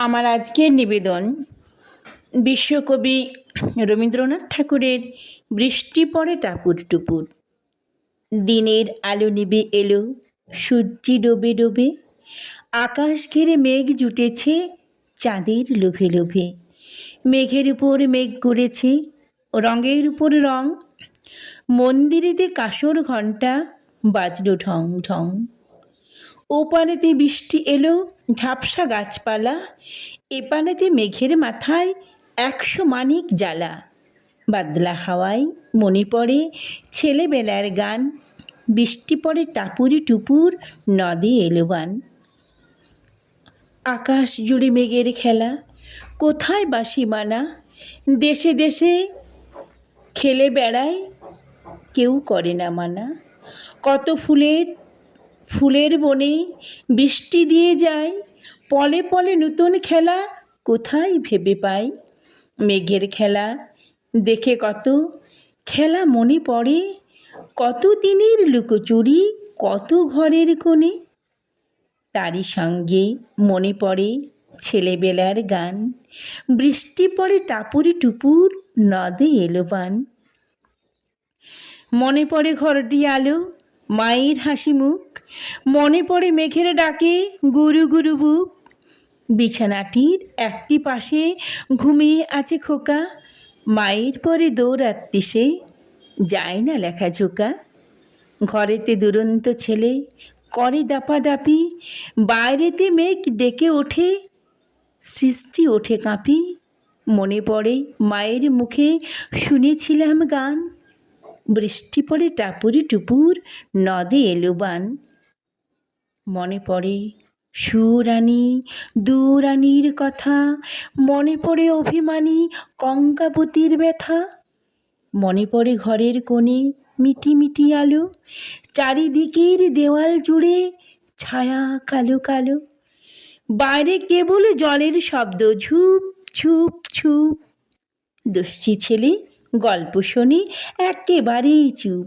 আমার আজকের নিবেদন বিশ্বকবি রবীন্দ্রনাথ ঠাকুরের বৃষ্টি পড়ে টাপুর টুপুর। দিনের আলো নিবে এলো, সূর্যি ডোবে ডোবে, আকাশ ঘিরে মেঘ জুটেছে চাঁদের লোভে লোভে। মেঘের উপর মেঘ করেছে, রঙের উপর রং। মন্দিরেতে কাসর ঘণ্টা বাজলো ঢং ঢং। ওপারেতে বৃষ্টি এলো, ঝাপসা গাছপালা এপারেতে মেঘের মাথায় একশো মানিক জ্বালা। বাদলা হাওয়ায় মনে পড়ে ছেলেবেলার গান, বৃষ্টি পড়ে টাপুরি টুপুর, নদে এলো এলোবান আকাশ জুড়ে মেঘের খেলা, কোথায় বাসি মানা দেশে দেশে খেলে বেড়ায়, কেউ করে না মানা। কত ফুলের ফুলের বনে বৃষ্টি দিয়ে যায়, পলে পলে নতুন খেলা কোথায় ভেবে পাই মেঘের খেলা দেখে কত, খেলা মনে পড়ে? কত দিনের লুকোচুরি, কত ঘরের কোণে? তারই সঙ্গে মনে পড়ে ছেলেবেলার গান। বৃষ্টি পড়ে টাপুরি টুপুর, নদে এলো পান। মনে পড়ে ঘরটি আলো, মায়ের হাসি মুখ। মনে পড়ে মেঘের ডাকে গুরু গুরু বুক। বিছানাটির একটি পাশে ঘুমিয়ে আছে খোকা। মায়ের পরে দৌড়াত্তি সে, যায় না লেখা ঝোকা। ঘরেতে দুরন্ত ছেলে, করে দাপাদাপি। বাইরেতে মেঘ ডেকে ওঠে, সৃষ্টি ওঠে কাঁপি। মনে পড়ে মায়ের মুখে, শুনেছিলাম গান। বৃষ্টি পড়ে টাপুরি টুপুর, নদে এলো বান। মনে পড়ে সুরানি, দুরানির কথা? মনে পড়ে অভিমানী কঙ্কাবতীর ব্যথা? মনে পড়ে ঘরের কোণে মিটি মিটি আলো? চারিদিকের দেওয়াল জুড়ে ছায়া কালো কালো? বাইরে কেবল জলের শব্দ, ঝুপ ঝুপ ছুপ দুশ্চি ছেলে গল্প শুনি একেবারেই চুপ।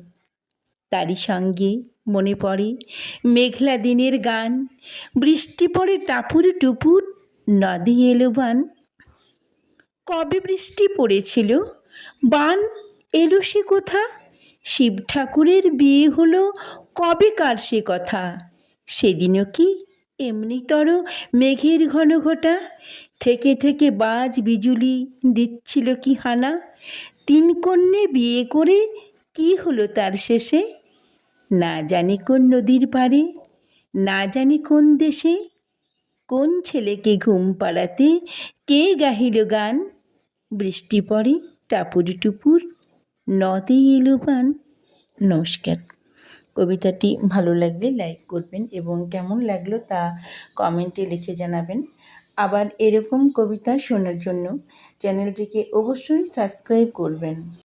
তারই সঙ্গে মনে পড়ে। মেঘলা দিনের গান, বৃষ্টি পড়ে টাপুর টুপুর, নদী এলো বান। কবে বৃষ্টি পড়েছিল? বান এলো সে কোথা? শিব ঠাকুরের বিয়ে হলো কবে কার সে কথা? সেদিনও কি এমনিতর মেঘের ঘন ঘটা? থেকে থেকে বাজ বিজুলি দিচ্ছিল কি হানা? তিন কন্যে বিয়ে করে কি হলো তার শেষে? না জানি কোন নদীর পাড়ে, না জানি কোন দেশে, কোন ছেলেকে ঘুম পাড়াতে, কে গাহিল গান, বৃষ্টি পড়ে টাপুরি টুপুর, নদে এলো পান নমস্কার। কবিতাটি ভালো লাগলে লাইক করবেন এবং কেমন লাগল তা কমেন্টে লিখে জানাবেন। আবার এরকম কবিতা শোনার জন্য চ্যানেলটিকে অবশ্যই সাবস্ক্রাইব করবেন।